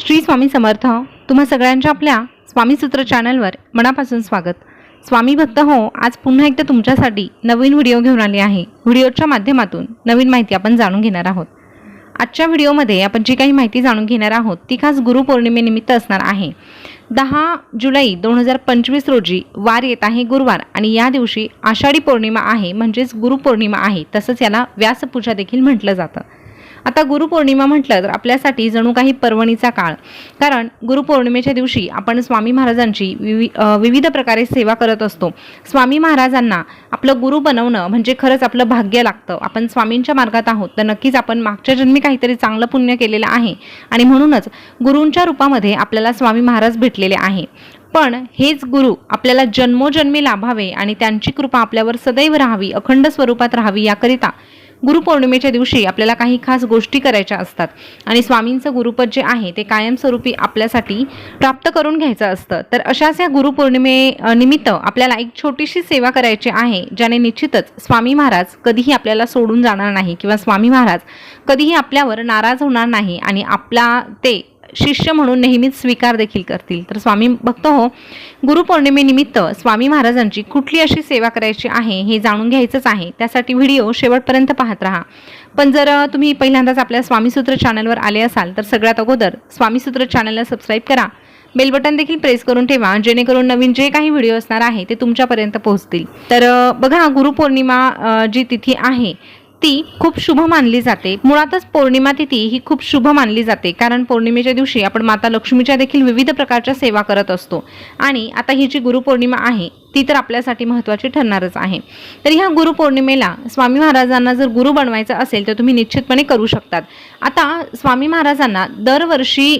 श्री स्वामी समर्थ तुम्हा सगळ्यांच्या आपल्या स्वामी सूत्र चॅनलवर मनापासून स्वागत. स्वामी भक्त हो आज पुन्हा एकदा तुमच्यासाठी नवीन व्हिडिओ घेऊन आले आहे. व्हिडिओच्या माध्यमातून नवीन माहिती आपण जाणून घेणार आहोत. आजच्या व्हिडिओमध्ये आपण जी काही माहिती जाणून घेणार आहोत ती खास गुरुपौर्णिमेनिमित्त असणार आहे. दहा जुलै दोन हजार पंचवीस रोजी वार येत आहे गुरुवार आणि या दिवशी आषाढी पौर्णिमा आहे म्हणजेच गुरुपौर्णिमा आहे तसंच याला व्यासपूजा देखील म्हटलं जातं. आता गुरुपौर्णिमा म्हटलं तर आपल्यासाठी जणू काही पर्वणीचा काळ. कारण गुरुपौर्णिमेच्या दिवशी आपण स्वामी महाराजांची विवि विविध प्रकारे सेवा करत असतो. स्वामी महाराजांना आपलं गुरु बनवणं म्हणजे खरंच आपलं भाग्य लागतं. आपण स्वामींच्या मार्गात आहोत तर नक्कीच आपण मागच्या जन्मी काहीतरी चांगलं पुण्य केलेलं आहे. आणि म्हणूनच गुरूंच्या रूपामध्ये आपल्याला स्वामी महाराज भेटलेले आहे. पण हेच गुरु आपल्याला जन्मोजन्मी लाभावे आणि त्यांची कृपा आपल्यावर सदैव राहावी अखंड स्वरूपात राहावी याकरिता गुरुपौर्णिमेच्या दिवशी आपल्याला काही खास गोष्टी करायच्या असतात. आणि स्वामींचं गुरुपद जे आहे ते कायमस्वरूपी आपल्यासाठी प्राप्त करून घ्यायचं असतं. तर अशाच या गुरुपौर्णिमे निमित्त आपल्याला एक छोटीशी सेवा करायची आहे ज्याने निश्चितच स्वामी महाराज कधीही आपल्याला सोडून जाणार नाही किंवा स्वामी महाराज कधीही आपल्यावर नाराज होणार नाही आणि आपला ते शिष्य म्हणून नेहमीच स्वीकार देखील करतील. तर स्वामी भक्त हो गुरुपौर्णिमेनिमित्त स्वामी महाराजांची कुठली अशी सेवा करायची आहे हे जाणून घ्यायचंच आहे. त्यासाठी व्हिडिओ शेवटपर्यंत पाहत राहा. पण जर तुम्ही पहिल्यांदाच आपल्या स्वामीसूत्र चॅनलवर आले असाल तर सगळ्यात अगोदर स्वामीसूत्र चॅनलला सबस्क्राईब करा. बेल बटन देखील प्रेस करून ठेवा जेणेकरून नवीन जे काही व्हिडिओ असणार आहे ते तुमच्यापर्यंत पोहोचतील. तर बघा गुरुपौर्णिमा जी तिथी आहे ती खूप शुभ मानली जाते. मुळातच पौर्णिमा तिथी ही खूप शुभ मानली जाते. कारण पौर्णिमेच्या दिवशी आपण माता लक्ष्मीच्या देखील विविध प्रकारच्या सेवा करत असतो. आणि आता ही जी गुरुपौर्णिमा आहे ती तर आपल्यासाठी महत्त्वाची ठरणारच आहे. तर ह्या गुरुपौर्णिमेला स्वामी महाराजांना जर गुरु बनवायचं असेल तर तुम्ही निश्चितपणे करू शकतात. आता स्वामी महाराजांना दरवर्षी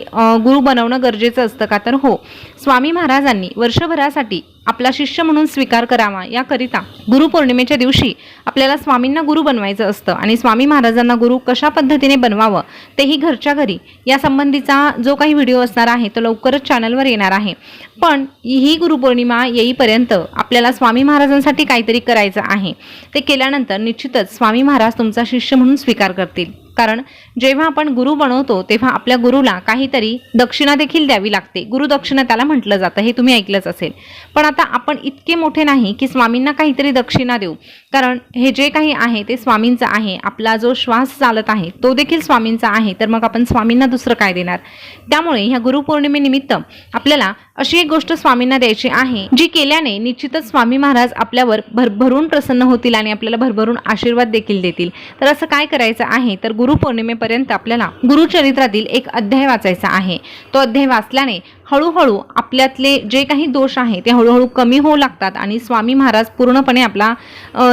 गुरु बनवणं गरजेचं असतं का? तर हो स्वामी महाराजांनी वर्षभरासाठी आपला शिष्य म्हणून स्वीकार करावा. याकरिता गुरुपौर्णिमेच्या दिवशी आपल्याला स्वामींना गुरु बनवायचं असतं आणि स्वामी महाराजांना गुरु कशा पद्धतीने बनवावं तेही घरच्या घरी. या संबंधीचा जो काही व्हिडिओ असणार आहे तो लवकरच चॅनलवर येणार आहे. पण ही गुरुपौर्णिमा येईपर्यंत आपल्याला स्वामी महाराजांसाठी काहीतरी करायचं आहे. ते केल्यानंतर निश्चितच स्वामी महाराज तुमचा शिष्य म्हणून स्वीकार करतील. कारण जेव्हा आपण गुरु बनवतो तेव्हा आपल्या गुरुला काहीतरी दक्षिणा देखील द्यावी लागते. गुरुदक्षिणा त्याला म्हटलं जातं हे तुम्ही ऐकलंच असेल. पण आता आपण इतके मोठे नाही की स्वामींना काहीतरी दक्षिणा देऊ. कारण हे जे काही आहे ते स्वामींचं आहे. आपला जो श्वास चालत आहे तो देखील स्वामींचा आहे. तर मग आपण स्वामींना दुसरं काय देणार? त्यामुळे ह्या गुरुपौर्णिमेनिमित्त आपल्याला अशी एक गोष्ट स्वामींना द्यायची आहे जी केल्याने निश्चितच स्वामी महाराज आपल्यावर भरभरून प्रसन्न होतील आणि आपल्याला भरभरून आशीर्वाद देखील देतील. तर असं काय करायचं आहे? तर गुरु गुरुपौर्णिमेपर्यंत आपल्याला गुरुचरित्रातील एक अध्याय वाचायचा आहे. तो अध्याय वाचल्याने हळूहळू आपल्यातले जे काही दोष आहे ते हळूहळू कमी होऊ लागतात आणि स्वामी महाराज पूर्णपणे आपला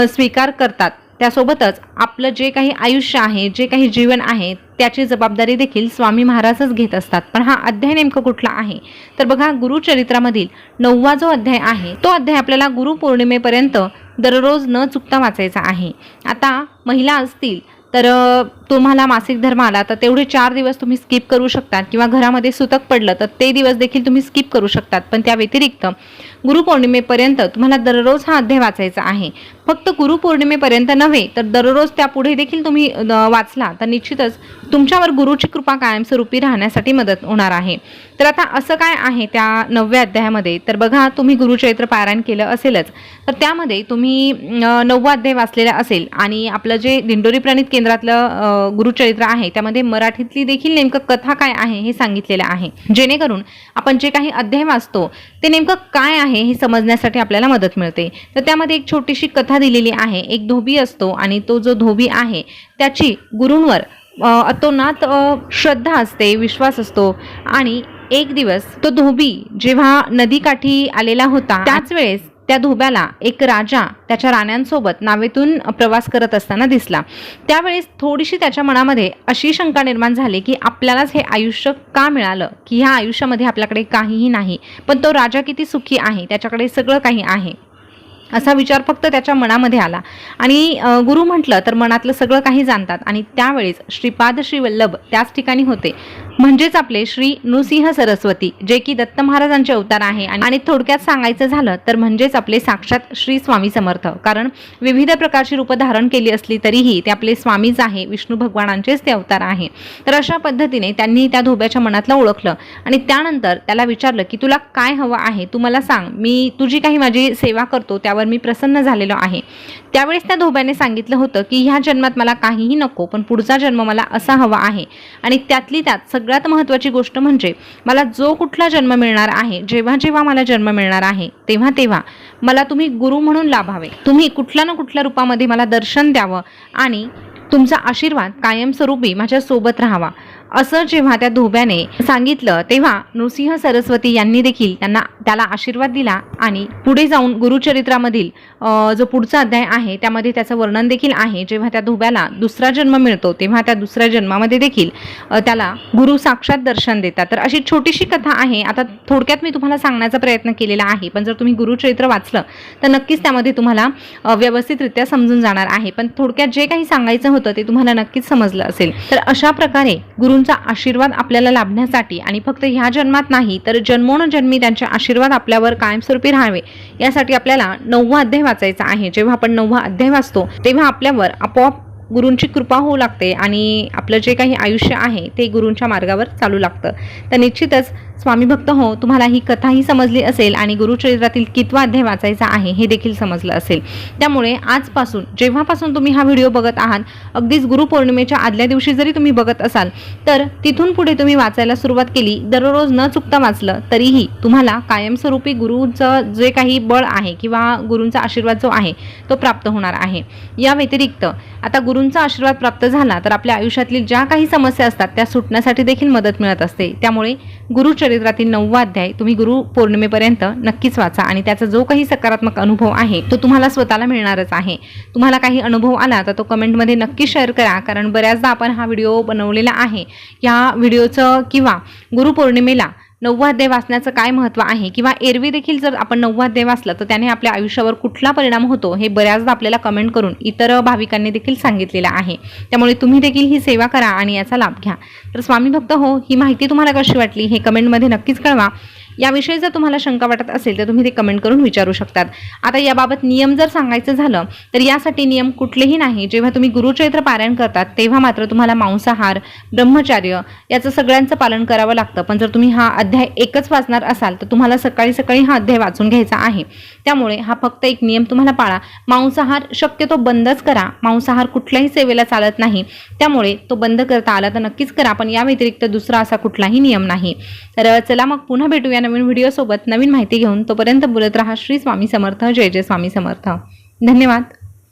स्वीकार करतात. त्यासोबतच आपलं जे काही आयुष्य आहे जे काही जीवन आहे त्याची जबाबदारी देखील स्वामी महाराजच घेत असतात. पण हा अध्याय नेमकं कुठला आहे? तर बघा गुरुचरित्रामधील नववा जो अध्याय आहे तो अध्याय आपल्याला गुरुपौर्णिमेपर्यंत दररोज न चुकता वाचायचा आहे. आता महिला असतील तर तुम्हाला मासिक धर्म आला तर तेवढे चार दिवस तुम्ही स्किप करू शकतात किंवा घरामध्ये सुतक पडलं तर ते दिवस देखील तुम्ही स्किप करू शकतात. पण त्या व्यतिरिक्त गुरुपौर्णिमेपर्यंत तुम्हाला दररोज हा अध्याय वाचायचा आहे. फक्त गुरुपौर्णिमेपर्यंत नव्हे तर दररोज त्यापुढे देखील तुम्ही वाचला तर निश्चितच तुमच्यावर गुरुची कृपा कायमस्वरूपी राहण्यासाठी मदत होणार आहे. तर आता असं काय आहे त्या नवव्या अध्यायामध्ये? तर बघा तुम्ही गुरुचरित्र पारायण केलं असेलच तर त्यामध्ये तुम्ही नववा अध्याय वाचलेला असेल आणि आपलं जे दिंडोरी प्रणित केंद्रातलं गुरुचरित्र आहे त्यामध्ये मराठीतली देखील नेमकं कथा काय आहे हे सांगितलेलं आहे. जेणेकरून आपण जे काही अध्याय वाचतो ते नेमकं काय आहे हे समजण्यासाठी आपल्याला मदत मिळते. तर त्यामध्ये एक छोटीशी कथा दिलेली आहे. एक धोबी असतो आणि तो जो धोबी आहे त्याची गुरूंवर अतोनात श्रद्धा असते विश्वास असतो आणि एक दिवस तो धोबी जेव्हा नदीकाठी आलेला होता त्याच वेळेस त्या धोब्याला एक राजा त्याच्या राण्यांसोबत नावेतून प्रवास करत असताना दिसला. त्यावेळेस थोडीशी त्याच्या मनामध्ये अशी शंका निर्माण झाली की आपल्यालाच हे आयुष्य का मिळालं? की ह्या आयुष्यामध्ये आपल्याकडे काहीही नाही पण तो राजा किती सुखी आहे? त्याच्याकडे सगळं काही आहे? असा विचार फक्त त्याच्या मनामध्ये आला. आणि गुरु म्हटलं तर मनातलं सगळं काही जाणतात. आणि त्यावेळेस श्रीपाद श्री वल्लभ त्याच ठिकाणी होते. म्हणजेच आपले श्री नृसिंह सरस्वती जे की दत्त महाराजांचे अवतार आहे. आणि आणि थोडक्यात सांगायचं झालं तर म्हणजेच आपले साक्षात श्री स्वामी समर्थ. कारण विविध प्रकारची रूपं धारण केली असली तरीही ते आपले स्वामीच आहे विष्णू भगवानांचेच ते अवतार आहे. तर अशा पद्धतीने त्यांनी त्या धोब्याच्या मनातलं ओळखलं. आणि त्यानंतर त्याला विचारलं की तुला काय हवं आहे? तू मला सांग. मी तुझी काही माझी सेवा करतो. त्यावर मी प्रसन्न झालेलो आहे. त्यावेळेस त्या धोब्याने सांगितलं होतं की ह्या जन्मात मला काहीही नको पण पुढचा जन्म मला असा हवा आहे. आणि त्यातली त्यात सगळ्यात महत्त्वाची गोष्ट म्हणजे मला जो कुठला जन्म मिळणार आहे जेव्हा जेव्हा मला जन्म मिळणार आहे तेव्हा तेव्हा मला तुम्ही गुरु म्हणून लाभावे. तुम्ही कुठल्या ना कुठल्या रूपामध्ये मला दर्शन द्यावं आणि तुमचा आशीर्वाद कायमस्वरूपी माझ्यासोबत राहावा. असं जेव्हा त्या धोब्याने सांगितलं तेव्हा नृसिंह सरस्वती यांनी देखील त्यांना त्याला आशीर्वाद दिला आणि पुढे जाऊन गुरुचरित्रामधील जो पुढचा अध्याय आहे त्यामध्ये त्याचं वर्णन देखील आहे. जेव्हा त्या धोब्याला दुसरा जन्म मिळतो तेव्हा त्या दुसऱ्या जन्मामध्ये देखील त्याला गुरु साक्षात दर्शन देतात. तर अशी छोटीशी कथा आहे. आता थोडक्यात मी तुम्हाला सांगण्याचा प्रयत्न केलेला आहे पण जर तुम्ही गुरुचरित्र वाचलं तर नक्कीच त्यामध्ये तुम्हाला व्यवस्थितरित्या समजून जाणार आहे. पण थोडक्यात जे काही सांगायचं होतं ते तुम्हाला नक्कीच समजलं असेल. तर अशा प्रकारे गुरु गुरूंचा आशीर्वाद आपल्याला लाभण्यासाठी आणि फक्त ह्या जन्मात नाही तर जन्मोनजन्मी त्यांचे आशीर्वाद आपल्यावर कायमस्वरूपी राहावे यासाठी आपल्याला नववा अध्याय वाचायचा आहे. जेव्हा आपण नववा अध्याय वाचतो तेव्हा आपल्यावर आपोआप गुरूंची कृपा होऊ लागते आणि आपलं जे काही आयुष्य आहे ते गुरूंच्या मार्गावर चालू लागतं. तर निश्चितच स्वामी भक्त हो तुम्हाला ही कथाही समजली असेल आणि गुरुचरित्रातील कितवा अध्याय वाचायचा आहे हे देखील समजलं असेल. त्यामुळे आजपासून जेव्हापासून तुम्ही हा व्हिडिओ बघत आहात अगदीच गुरुपौर्णिमेच्या आदल्या दिवशी जरी तुम्ही बघत असाल तर तिथून पुढे तुम्ही वाचायला सुरुवात केली दररोज न चुकता वाचलं तरीही तुम्हाला कायमस्वरूपी गुरुचं जे काही बळ आहे किंवा गुरूंचा आशीर्वाद जो आहे तो प्राप्त होणार आहे. या व्यतिरिक्त आता गुरूंचा आशीर्वाद प्राप्त झाला तर आपल्या आयुष्यातील ज्या काही समस्या असतात त्या सुटण्यासाठी देखील मदत मिळत असते. त्यामुळे गुरुचरित्रातील नववा अध्याय तुम्ही गुरु पौर्णिमेपर्यंत नक्कीच वाचा आणि त्याचा जो काही सकारात्मक अनुभव आहे तो तुम्हाला स्वतःला मिळणारच आहे. तुम्हाला काही अनुभव आला तर तो कमेंटमध्ये नक्की शेअर करा कारण बऱ्याचदा आपण हा व्हिडिओ बनवलेला आहे. या व्हिडिओचं किंवा गुरुपौर्णिमेला नववाध्याय वाचण्याचं काय महत्त्व आहे? किंवा एरवी देखील जर आपण नववाध्याय वाचलं तर त्याने आपल्या आयुष्यावर कुठला परिणाम होतो हे बऱ्याचदा आपल्याला कमेंट करून इतर भाविकांनी देखील सांगितलेलं आहे. त्यामुळे तुम्ही देखील ही सेवा करा आणि याचा लाभ घ्या. तर स्वामी भक्त हो ही माहिती तुम्हाला कशी वाटली हे कमेंटमध्ये नक्कीच कळवा. याविषयी जर तुम्हाला शंका वाटत असेल तर तुम्ही ते कमेंट करून विचारू शकतात. आता याबाबत नियम जर सांगायचं झालं तर यासाठी नियम कुठलेही नाही. जेव्हा तुम्ही गुरुचरित्र पारायण करतात तेव्हा मात्र तुम्हाला मांसाहार ब्रह्मचार्य याचं सगळ्यांचं पालन करावं लागतं. पण जर तुम्ही हा अध्याय एकच वाचणार असाल तर तुम्हाला सकाळी सकाळी हा अध्याय वाचून घ्यायचा आहे. त्यामुळे हा फक्त एक नियम तुम्हाला पाळा. मांसाहार शक्यतो बंदच करा. मांसाहार कुठल्याही सेवेला चालत नाही. त्यामुळे तो बंद करता आला तर नक्कीच करा. पण या व्यतिरिक्त दुसरा असा कुठलाही नियम नाही. तर चला मग पुन्हा भेटूया. नवीन व्हिडिओसोबत नवीन माहिती घेऊन तोपर्यंत बोलत राहा. श्री स्वामी समर्थ. जय जय स्वामी समर्थ. धन्यवाद.